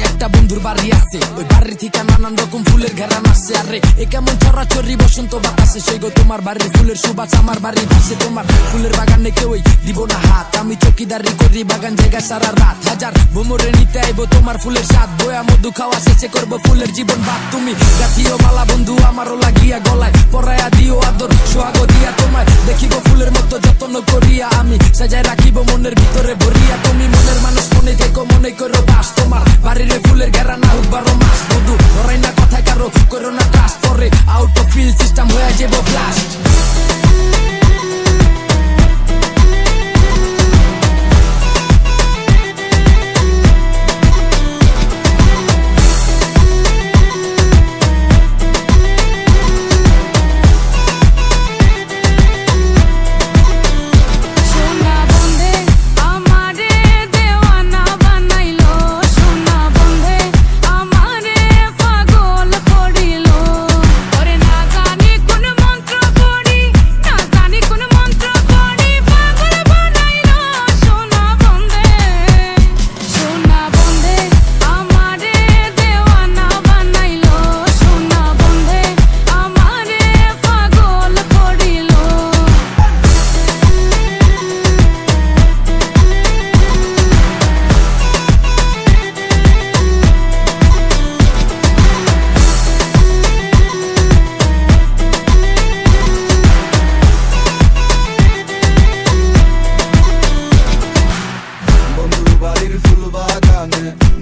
একটা বন্ধুর বাড়ি আছে। ওই বাড়ি থেকে নানান রকম ফুলের ঘেরান আসছে আরে, এ কেমন ছড়াছড়ি বসন্ত বাতাসে? সেই গো তোমার বাড়ি ফুলের সুবাস আমার বাড়ি ভাসে তোমার ফুলের বাগানে কেউই দিব না হাত। আমি চকিদারি করি, বাগান জায়গা সারা রাত। হাজার ভোমরে নিতে আইবো, তোমার ফুলের স্বাদ। বয়া মধু খাওয়া শেষে করব ফুলের জীবন ভাত। তুমি জাতীয় মালা, বন্ধু, আমারও লাগিয়া গলায়। পরায়া দিও আদর, সোহাগ দিয়া তোমায়। দেখিব ফুলের মতো যত্ন করিয়া আমি। সাজায় রাখিব মনের ভিতরে ভরিয়া। তুমি মনের মানুষ মনে থেকো মনে করো বাস তোমার। বাড়ির ফুলের ঘেরা না হোক বারো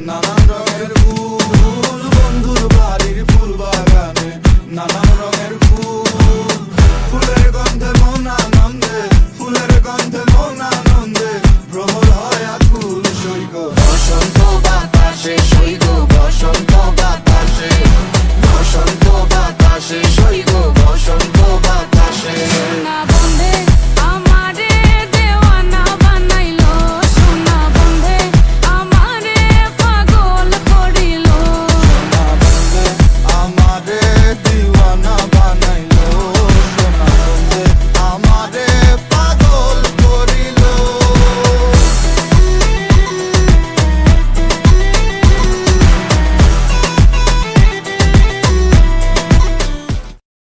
nadando.